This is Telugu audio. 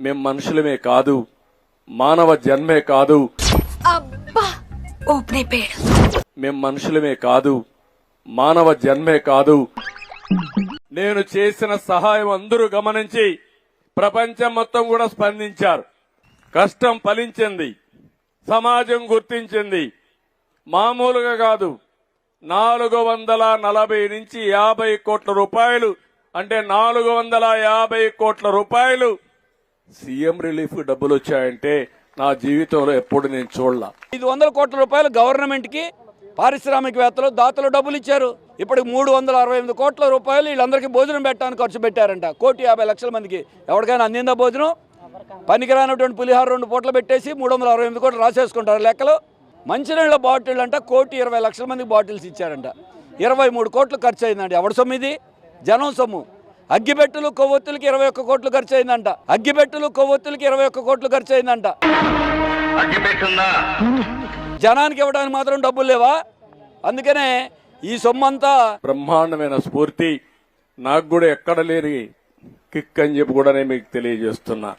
మేం మనుషులమే కాదు మానవ జన్మే కాదు. అబ్బా! ఓపెన్ అయిపోయాడు. మేం మనుషులమే కాదు మానవ జన్మే కాదు. నేను చేసిన సహాయం అందరూ గమనించి ప్రపంచం మొత్తం కూడా స్పందించారు. కష్టం ఫలించింది సమాజం గుర్తించింది. మామూలుగా కాదు నాలుగు వందల నలభై నుంచి యాభై కోట్ల రూపాయలు అంటే నాలుగు వందల యాభై కోట్ల రూపాయలు సీఎం రిలీఫ్ డబ్బులు వచ్చాయంటే నా జీవితంలో ఎప్పుడు నేను చూడలా. ఐదు వందల కోట్ల రూపాయలు గవర్నమెంట్కి పారిశ్రామికవేత్తలు దాతలు డబ్బులు ఇచ్చారు. ఇప్పటికి మూడు వందల అరవై ఎనిమిది కోట్ల రూపాయలు వీళ్ళందరికీ భోజనం పెట్టడానికి ఖర్చు పెట్టారంట. కోటి యాభై లక్షల మందికి. ఎవరికైనా అందిందా భోజనం? పనికిరానటువంటి పులిహార రెండు పూటలు పెట్టేసి మూడు వందల అరవై ఎనిమిది కోట్లు రాసేసుకుంటారు లెక్కలు. మంచినీళ్ళ బాటిల్ అంట కోటి ఇరవై లక్షల మందికి బాటిల్స్ ఇచ్చారంట. ఇరవై మూడు కోట్లు ఖర్చు అయిందండి. ఎవరి సొమ్ము ఇది? జనం సొమ్ము. అగ్గిపెట్టెలు కొవ్వొత్తులకి ఇరవై ఒక్క కోట్లు ఖర్చు అయిందంట అగ్గిపెట్టెలు కొవ్వొత్తులకి ఇరవై ఒక్క కోట్లు ఖర్చు అయిందంట జనానికి ఇవ్వడానికి మాత్రం డబ్బులు లేవా? అందుకనే ఈ సొమ్మంతా బ్రహ్మాండమైన స్ఫూర్తి. నాకు కూడా ఎక్కడ లేని కిక్ అని చెప్పి కూడా నేను మీకు తెలియజేస్తున్నా.